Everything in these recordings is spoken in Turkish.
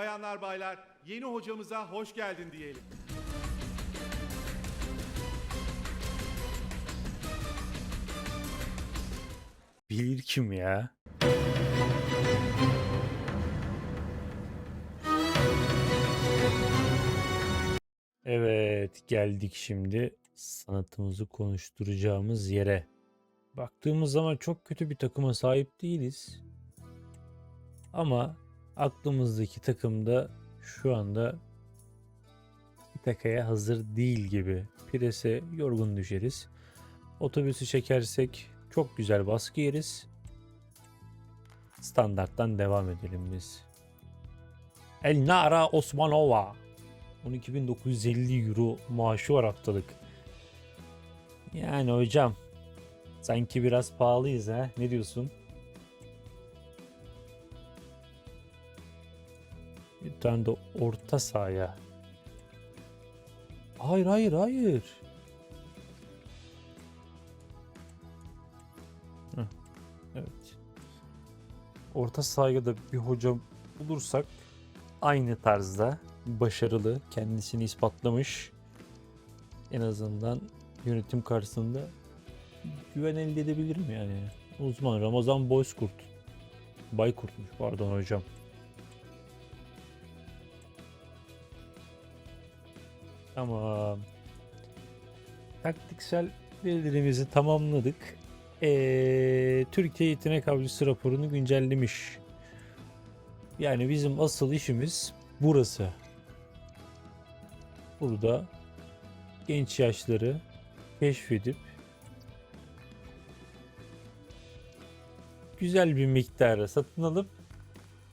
Bayanlar baylar yeni hocamıza hoş geldin diyelim. Bilir kim ya? Evet, geldik şimdi sanatımızı konuşturacağımız yere. Baktığımız zaman çok kötü bir takıma sahip değiliz. Ama aklımızdaki takım da şu anda takaya hazır değil gibi. Prese yorgun düşeriz. Otobüsü çekersek çok güzel baskı yeriz. Standarttan devam edelim biz. El Nara Osmanova. 12.950 euro maaşı var haftalık. Yani hocam sanki biraz pahalıyız ha. Ne diyorsun? Tane de orta sahaya. Hayır hayır hayır. Evet. Orta sahaya da bir hocam bulursak aynı tarzda başarılı, kendisini ispatlamış. En azından yönetim karşısında güven elde edebilirim yani. Uzman Ramazan Boyskurt. Baykurt'muş pardon hocam. Tamam. Taktiksel verilerimizi tamamladık. Ee, Türkiye Yetenek Avcısı raporunu güncellemiş. Yani bizim asıl işimiz burası. Burada genç yaşları keşfedip güzel bir miktara satın alıp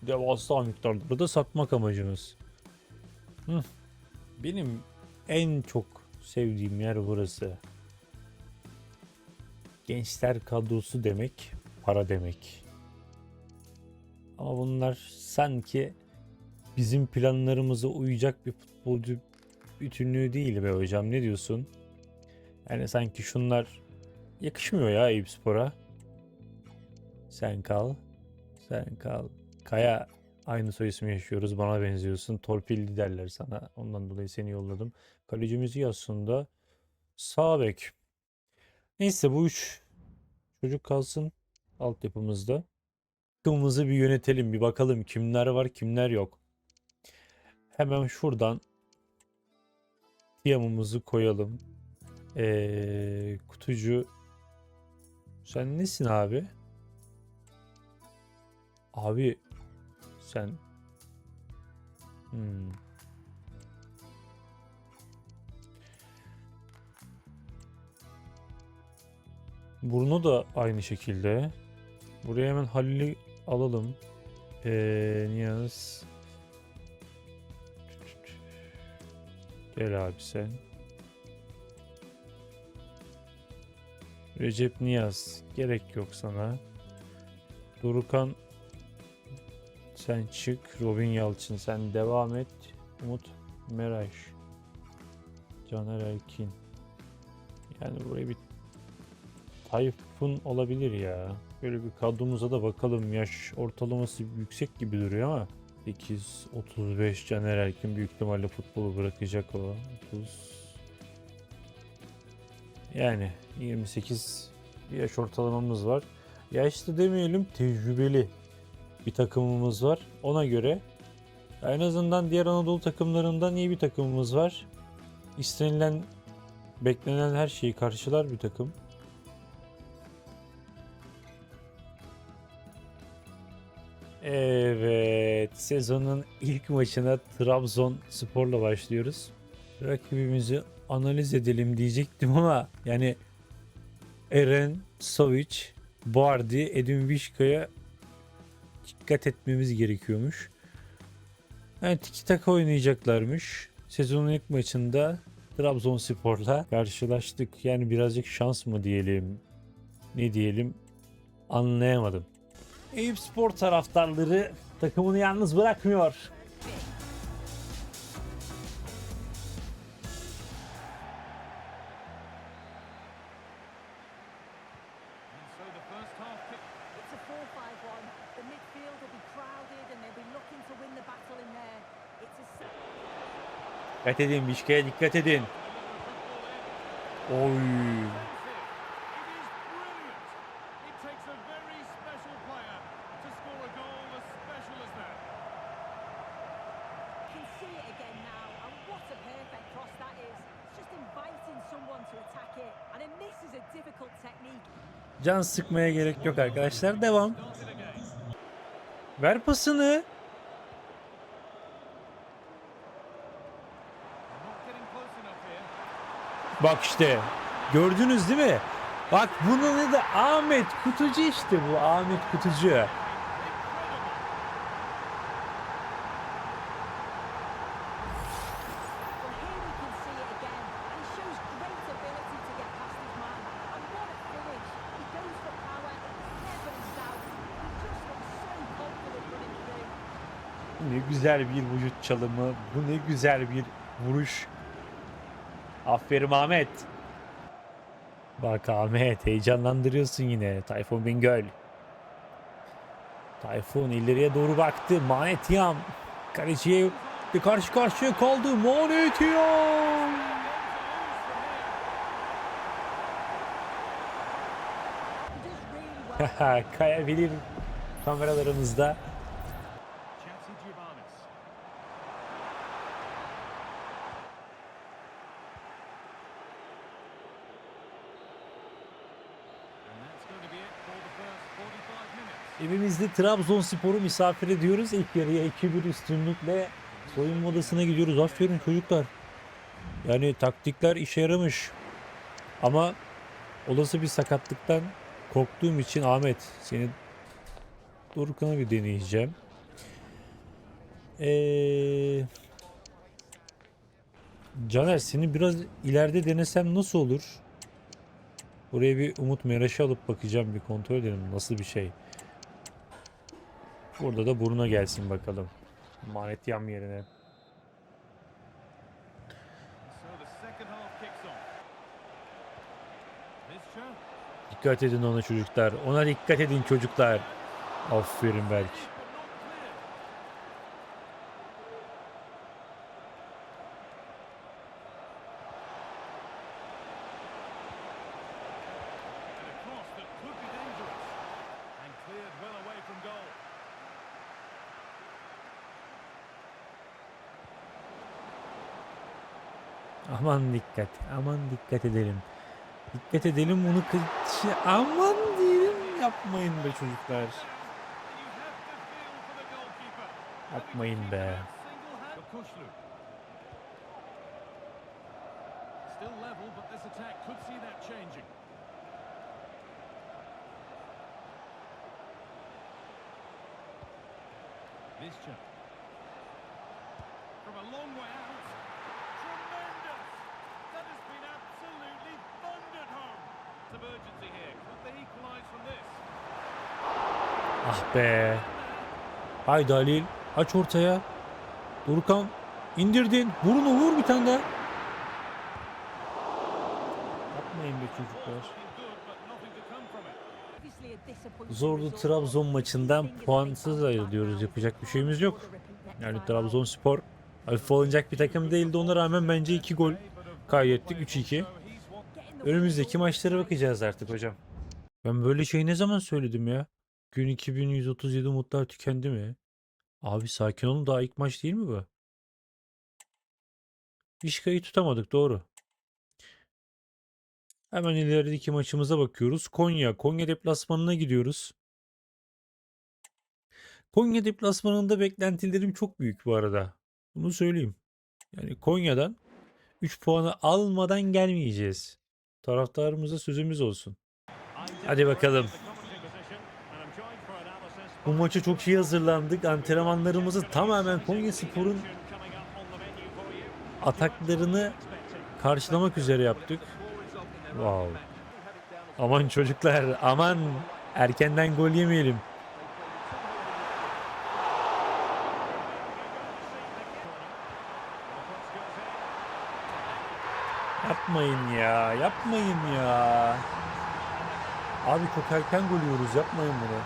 devasa miktarları da satmak amacımız. Hı. Benim en çok sevdiğim yer burası. Gençler kadrosu demek, para demek. Ama bunlar sanki bizim planlarımıza uyacak bir futbolcu bütünlüğü değil be hocam. Ne diyorsun? Yani sanki şunlar yakışmıyor ya Eyüp Spor'a. Sen kal. Sen kal. Kaya aynı soy ismi yaşıyoruz. Bana benziyorsun. Torpilli derler sana. Ondan dolayı seni yolladım. Kalecimiz iyi aslında. Sağ bek. Neyse bu üç çocuk kalsın altyapımızda. Takımımızı bir yönetelim. Bir bakalım kimler var kimler yok. Hemen şuradan Tiyamımızı koyalım. Ee, kutucu sen nesin abi? Abi sen hmm. Burnu da aynı şekilde. Buraya hemen Halil'i alalım. Ee, Niyaz. Gel abi sen. Recep Niyaz. Gerek yok sana. Durukan sen çık. Robin Yalçın sen devam et. Umut Meraş. Caner Erkin. Yani buraya bir Tayfun olabilir ya. Böyle bir kadromuza da bakalım. Yaş ortalaması yüksek gibi duruyor ama 8 35 Caner Erkin büyük ihtimalle futbolu bırakacak o. 30 yani 28 bir yaş ortalamamız var. Yaşlı demeyelim tecrübeli bir takımımız var. Ona göre en azından diğer Anadolu takımlarından iyi bir takımımız var. İstenilen beklenen her şeyi karşılar bir takım. Evet, sezonun ilk maçına Trabzon Spor'la başlıyoruz. Rakibimizi analiz edelim diyecektim ama yani Eren, Savic, Bardi, Edin Vişka'ya dikkat etmemiz gerekiyormuş. Evet, iki taka oynayacaklarmış. Sezonun ilk maçında Trabzonspor'la karşılaştık. Yani birazcık şans mı diyelim, ne diyelim anlayamadım. Eyüp Spor taraftarları takımını yalnız bırakmıyor. Then this is a difficult technique. Can sıkmaya gerek yok arkadaşlar. Devam. Ver pasını. Bak işte. Gördünüz değil mi? Bak bunun adı Ahmet Kutucu işte bu Ahmet Kutucu. Ne güzel bir vücut çalımı. Bu ne güzel bir vuruş. Aferin Ahmet. Bak Ahmet heyecanlandırıyorsun yine. Tayfun Bingöl. Tayfun ileriye doğru baktı. Manetiyam. Kaleciye bir karşı karşıya kaldı. Manetiyam. Kayabilir kameralarımızda. Evimizde Trabzonspor'u misafir ediyoruz. İlk yarıya 2-1 üstünlükle soyunma odasına gidiyoruz. Aferin çocuklar. Yani taktikler işe yaramış. Ama olası bir sakatlıktan korktuğum için Ahmet seni Dorukhan'a bir deneyeceğim. Ee, Caner seni biraz ileride denesem nasıl olur? Buraya bir Umut Meraş'ı alıp bakacağım bir kontrol edelim nasıl bir şey. Burada da buruna gelsin bakalım. Manet yam yerine. Dikkat edin ona çocuklar. Ona dikkat edin çocuklar. Aferin Berk. But not clear. And a cross that could be dangerous. And cleared well away from goal. Aman dikkat. Aman dikkat edelim. Dikkat edelim onu şey, aman diyelim yapmayın be çocuklar. Yapmayın be. This attack. From a long way out. Ah be. Haydi Halil. Aç ortaya. Durkan. indirdin. Vurunu vur bir tane daha. Yapmayın be çocuklar. Zorlu. Trabzon maçından puansız ayrılıyoruz. Yapacak bir şeyimiz yok. Yani Trabzonspor hafif alınacak bir takım değildi. Ona rağmen bence 2 gol kaydettik. 3-2. Önümüzdeki maçlara bakacağız artık hocam. Ben böyle şey ne zaman söyledim ya? Gün 2137 umutlar tükendi mi? Abi sakin olun daha ilk maç değil mi bu? İşkayı tutamadık doğru. Hemen ilerideki maçımıza bakıyoruz. Konya. Konya deplasmanına gidiyoruz. Konya deplasmanında beklentilerim çok büyük bu arada. Bunu söyleyeyim. Yani Konya'dan 3 puanı almadan gelmeyeceğiz. Taraftarımıza sözümüz olsun. Hadi bakalım. Bu maça çok iyi hazırlandık. Antrenmanlarımızı tamamen Konya Spor'un ataklarını karşılamak üzere yaptık. Wow. Aman çocuklar aman erkenden gol yemeyelim. Yapmayın ya. Yapmayın ya. Abi çok erken gol yiyoruz. Yapmayın bunu.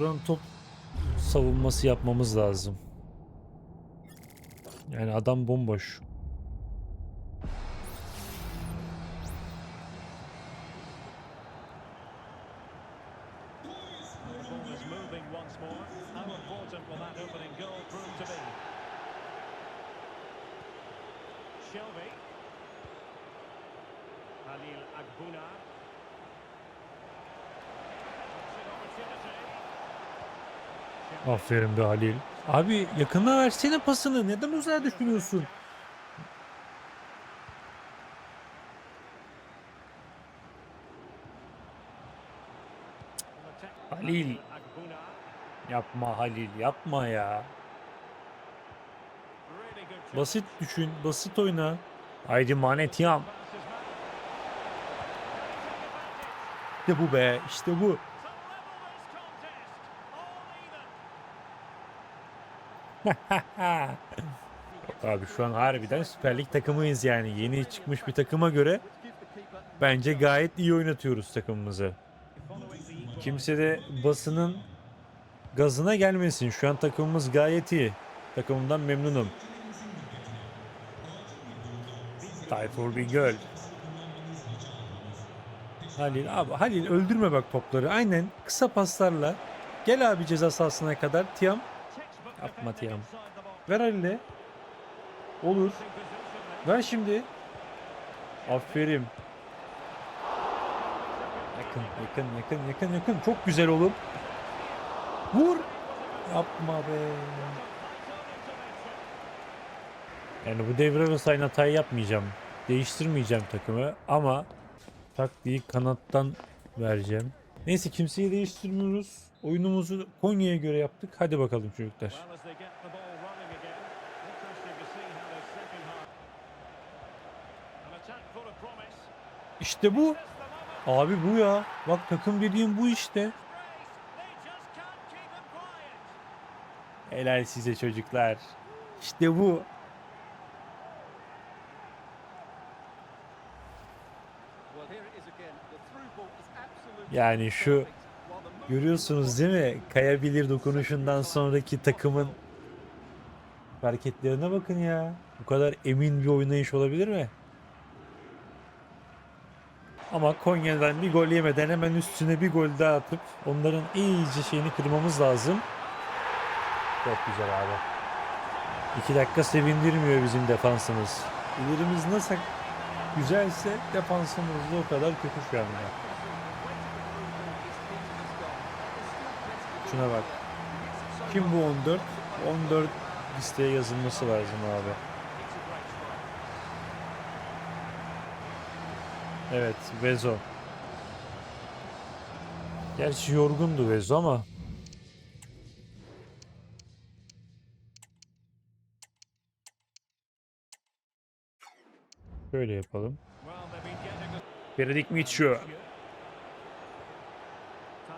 Duran top savunması yapmamız lazım. Yani adam bomboş. Moving once more. How important will that opening goal prove to be? Shelby. Halil Agbuna. Aferin be Halil. Abi yakına versene pasını. Neden uzağa düşünüyorsun? Halil. Yapma Halil yapma ya. Basit düşün. Basit oyna. Haydi Manetiyam. İşte bu be. işte bu. Abi şu an harbiden Süper Lig takımıyız yani. Yeni çıkmış bir takıma göre bence gayet iyi oynatıyoruz takımımızı. Kimse de basının gazına gelmesin. Şu an takımımız gayet iyi. Takımımdan memnunum. Tayfur bir göl. Halil abi Halil öldürme bak topları. Aynen kısa paslarla. Gel abi ceza sahasına kadar. Tiam Yapma Tiam. ver Halil'e. Olur. Ver şimdi. Aferin. Yakın, yakın, yakın, yakın, yakın. Çok güzel oğlum. Vur. Yapma be. Yani bu devre sayın hatayı yapmayacağım. Değiştirmeyeceğim takımı ama taktiği kanattan vereceğim. Neyse kimseyi değiştirmiyoruz. Oyunumuzu Konya'ya göre yaptık. Hadi bakalım çocuklar. İşte bu. Abi bu ya. Bak takım dediğim bu işte. Helal size çocuklar. İşte bu. Yani şu görüyorsunuz değil mi? Kayabilir dokunuşundan sonraki takımın hareketlerine bakın ya. Bu kadar emin bir oynayış olabilir mi? Ama Konya'dan bir gol yemeden hemen üstüne bir gol daha atıp onların iyice şeyini kırmamız lazım. Çok güzel abi. İki dakika sevindirmiyor bizim defansımız. İlerimiz nasıl güzelse defansımız da o kadar kötü şu anda. Şuna bak. Kim bu 14? 14 listeye yazılması lazım abi. Evet, Vezo. Gerçi yorgundu Vezo ama Şöyle yapalım. Veredik Mitchell.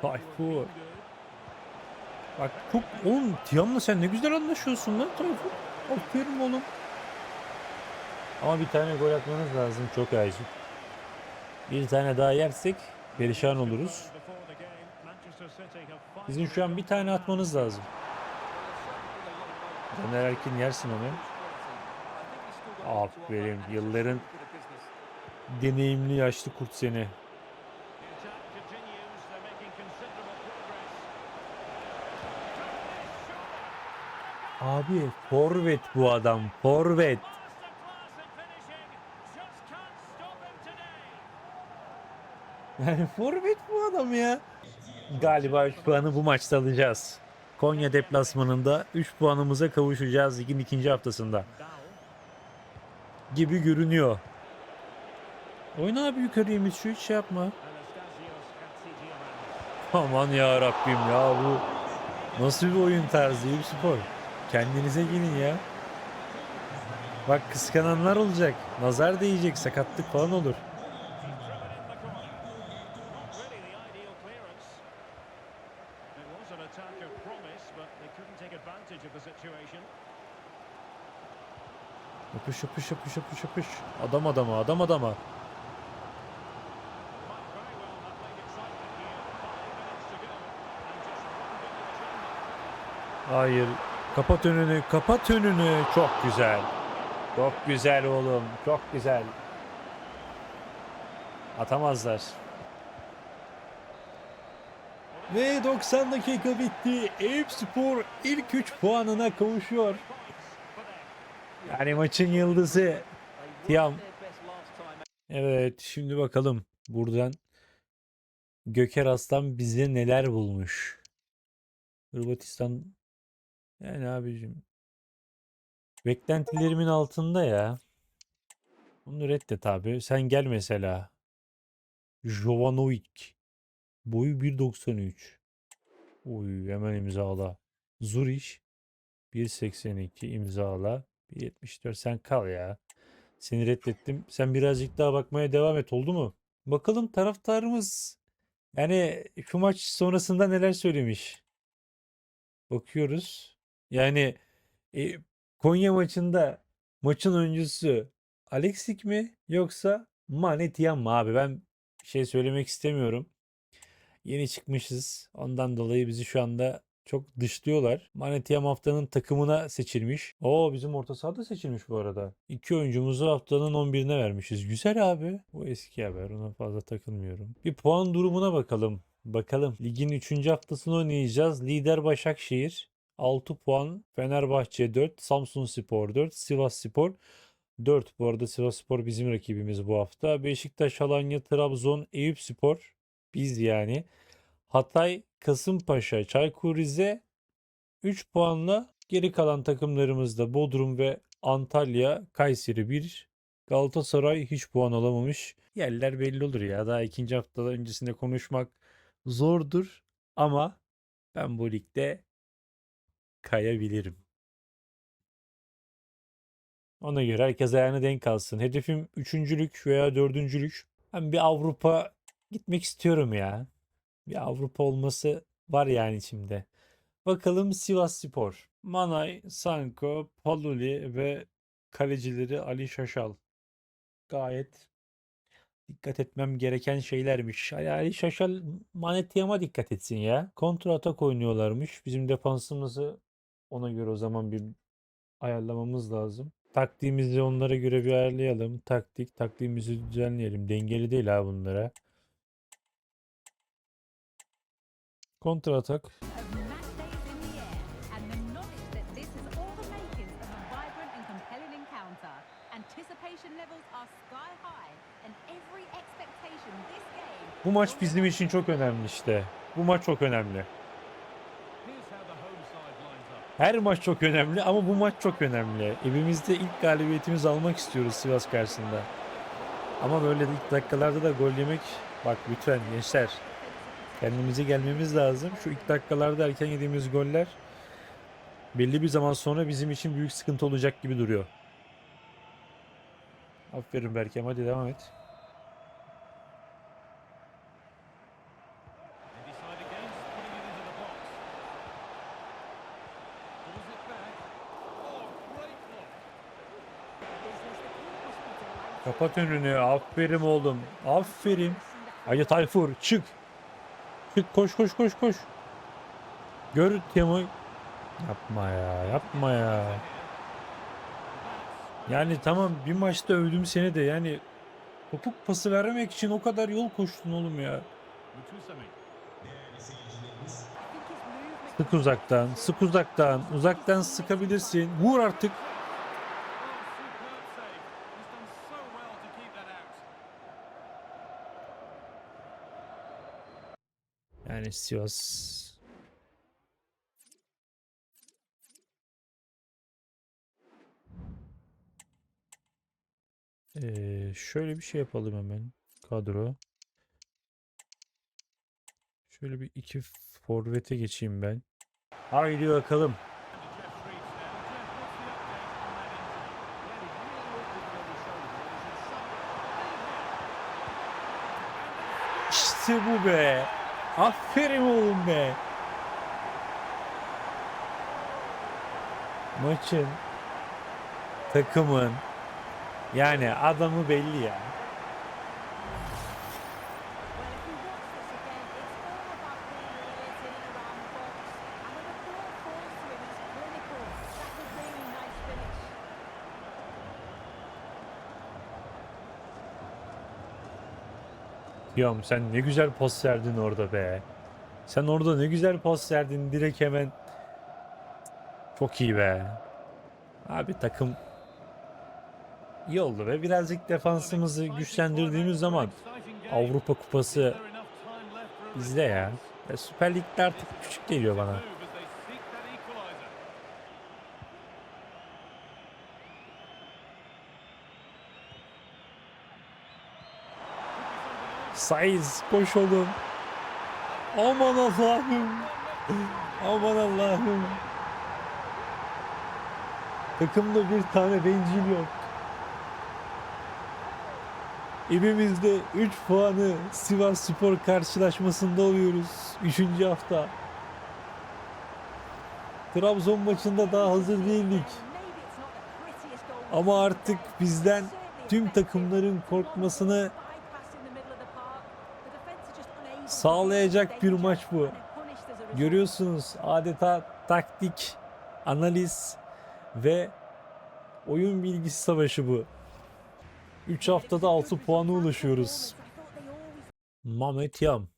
Tayfur. Bak çok oğlum Tiam'la sen ne güzel anlaşıyorsun lan Tayfur. Aferin oğlum. Ama bir tane gol atmanız lazım çok acil. Bir tane daha yersek perişan oluruz. Bizim şu an bir tane atmanız lazım. Caner Erkin yersin onu. Aferin yılların deneyimli yaşlı kurt seni. Abi forvet bu adam forvet. Yani forvet bu adam ya. Galiba 3 puanı bu maçta alacağız. Konya deplasmanında 3 puanımıza kavuşacağız ligin ikinci haftasında. Gibi görünüyor. Oyna abi yukarıya şu hiç şey yapma. Aman ya Rabbim ya bu nasıl bir oyun tarzı iyi bir spor. Kendinize gelin ya. Bak kıskananlar olacak. Nazar değecek, sakatlık falan olur. Yapış yapış yapış yapış yapış. Adam adama, adam adama. Hayır. Kapat önünü, kapat önünü. Çok güzel. Çok güzel oğlum. Çok güzel. Atamazlar. Ve 90 dakika bitti. Eyüp Spor ilk 3 puanına kavuşuyor. Yani maçın yıldızı Tiam. Evet şimdi bakalım buradan Göker Aslan bize neler bulmuş. Hırvatistan yani abicim beklentilerimin altında ya. Bunu reddet abi. Sen gel mesela. Jovanovic. Boyu 1.93. Oy hemen imzala. Zurich 1.82 imzala. 1.74 sen kal ya. Seni reddettim. Sen birazcık daha bakmaya devam et oldu mu? Bakalım taraftarımız yani şu maç sonrasında neler söylemiş. Bakıyoruz. Yani e, Konya maçında maçın öncüsü Alexik mi yoksa Mane Tiam mı abi? Ben şey söylemek istemiyorum. Yeni çıkmışız. Ondan dolayı bizi şu anda çok dışlıyorlar. Mane Tiam haftanın takımına seçilmiş. Oo bizim orta sahada seçilmiş bu arada. İki oyuncumuzu haftanın 11'ine vermişiz. Güzel abi. Bu eski haber. Ona fazla takılmıyorum. Bir puan durumuna bakalım. Bakalım. Ligin 3. haftasını oynayacağız. Lider Başakşehir. 6 puan. Fenerbahçe 4. Samsun Spor 4. Sivas Spor 4. Bu arada Sivas Spor bizim rakibimiz bu hafta. Beşiktaş, Alanya, Trabzon, Eyüp Spor. Biz yani. Hatay, Kasımpaşa, Çaykur Rize 3 puanla geri kalan takımlarımız da Bodrum ve Antalya, Kayseri 1. Galatasaray hiç puan alamamış. Yerler belli olur ya. Daha ikinci haftada öncesinde konuşmak zordur. Ama ben bu ligde kayabilirim. Ona göre herkes ayağına denk alsın. Hedefim üçüncülük veya dördüncülük. Ben bir Avrupa gitmek istiyorum ya. Bir Avrupa olması var yani içimde. Bakalım Sivas Spor. Manay, Sanko, Paluli ve kalecileri Ali Şaşal. Gayet dikkat etmem gereken şeylermiş. Ali, Ali Şaşal Manetiyama dikkat etsin ya. Kontra atak oynuyorlarmış. Bizim defansımızı ona göre o zaman bir ayarlamamız lazım. Taktiğimizi onlara göre bir ayarlayalım. Taktik, taktiğimizi düzenleyelim. Dengeli değil ha bunlara. Kontra atak. Bu maç bizim için çok önemli işte. Bu maç çok önemli. Her maç çok önemli ama bu maç çok önemli. Evimizde ilk galibiyetimizi almak istiyoruz Sivas karşısında. Ama böyle ilk dakikalarda da gol yemek bak lütfen gençler kendimize gelmemiz lazım. Şu ilk dakikalarda erken yediğimiz goller belli bir zaman sonra bizim için büyük sıkıntı olacak gibi duruyor. Aferin Berkem hadi devam et. Kapat önünü. Aferin oğlum. Aferin. Hadi Tayfur çık. Çık koş koş koş koş. Gör Temo. Yapma ya yapma ya. Yani tamam bir maçta övdüm seni de yani topuk pası vermek için o kadar yol koştun oğlum ya. Sık uzaktan, sık uzaktan, uzaktan sıkabilirsin. Vur artık. Sivas Ee, şöyle bir şey yapalım hemen. Kadro. Şöyle bir iki forvete geçeyim ben. Haydi bakalım. İşte bu be. Aferin oğlum be. Maçın takımın yani adamı belli ya. Yom sen ne güzel pas verdin orada be. Sen orada ne güzel pas verdin direkt hemen. Çok iyi be. Abi takım iyi oldu ve birazcık defansımızı güçlendirdiğimiz zaman Avrupa Kupası izle ya. ya Süper Lig'de artık küçük geliyor bana. Saiz koş oğlum. Aman Allah'ım. Aman Allah'ım. Takımda bir tane bencil yok. Evimizde 3 puanı Sivas Spor karşılaşmasında alıyoruz. 3. hafta. Trabzon maçında daha hazır değildik. Ama artık bizden tüm takımların korkmasını sağlayacak bir maç bu. Görüyorsunuz adeta taktik, analiz ve oyun bilgisi savaşı bu. 3 haftada 6 puana ulaşıyoruz. Mehmet Yam.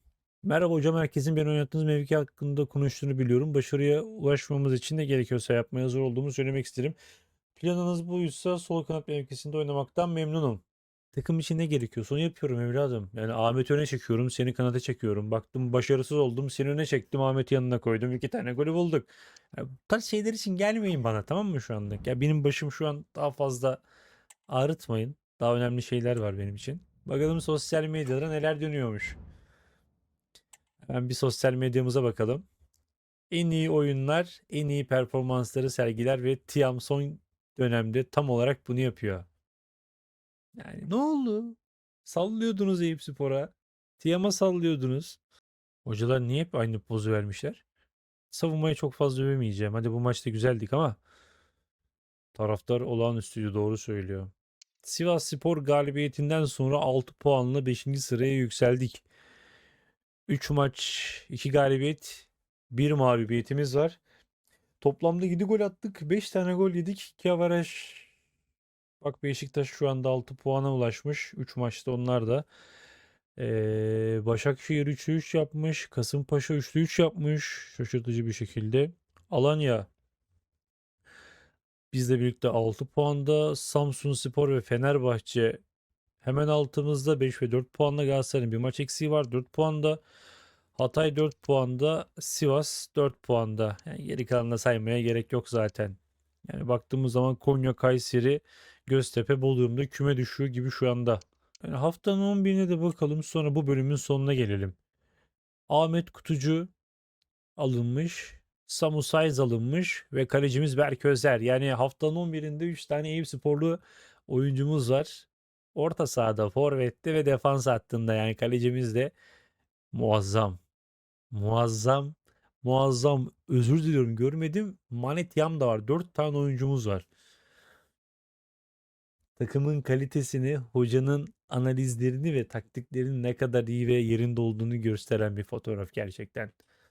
Merhaba hocam herkesin beni oynattığınız mevki hakkında konuştuğunu biliyorum. Başarıya ulaşmamız için ne gerekiyorsa yapmaya hazır olduğumu söylemek isterim. Planınız buysa sol kanat mevkisinde oynamaktan memnunum. Takım için ne gerekiyorsa onu yapıyorum evladım. Yani Ahmet öne çekiyorum, seni kanata çekiyorum. Baktım başarısız oldum, seni öne çektim, Ahmet'i yanına koydum. iki tane golü bulduk. Ya, bu tarz şeyler için gelmeyin bana tamam mı şu anda? Ya benim başım şu an daha fazla ağrıtmayın. Daha önemli şeyler var benim için. Bakalım sosyal medyada neler dönüyormuş. Hemen bir sosyal medyamıza bakalım. En iyi oyunlar, en iyi performansları sergiler ve Tiam son dönemde tam olarak bunu yapıyor. Yani ne oldu? Sallıyordunuz Eyüp Spor'a. Tiam'a sallıyordunuz. Hocalar niye hep aynı pozu vermişler? Savunmayı çok fazla övemeyeceğim. Hadi bu maçta güzeldik ama taraftar olağanüstüydü doğru söylüyor. Sivas Spor galibiyetinden sonra 6 puanla 5. sıraya yükseldik. 3 maç, 2 galibiyet, 1 mağlubiyetimiz var. Toplamda 7 gol attık. 5 tane gol yedik. 2 avaraj. Bak Beşiktaş şu anda 6 puana ulaşmış. 3 maçta onlar da. Ee, Başakşehir 3'lü 3 yapmış. Kasımpaşa 3'lü 3 yapmış. Şaşırtıcı bir şekilde. Alanya bizle birlikte 6 puanda. Samsun Spor ve Fenerbahçe hemen altımızda 5 ve 4 puanla Galatasaray'ın bir maç eksiği var 4 puanda. Hatay 4 puanda, Sivas 4 puanda. Yani geri kalanını saymaya gerek yok zaten. Yani baktığımız zaman Konya, Kayseri, Göztepe, Bodrum'da küme düşüyor gibi şu anda. Yani haftanın 11'ine de bakalım sonra bu bölümün sonuna gelelim. Ahmet Kutucu alınmış. Samu Saiz alınmış ve kalecimiz Berk Özer. Yani haftanın 11'inde 3 tane Eyüp sporlu oyuncumuz var. Orta sahada, forvette ve defans hattında yani kalecimiz de muazzam. Muazzam. Muazzam. Özür diliyorum görmedim. Manet Yam da var. 4 tane oyuncumuz var. Takımın kalitesini, hocanın analizlerini ve taktiklerinin ne kadar iyi ve yerinde olduğunu gösteren bir fotoğraf gerçekten.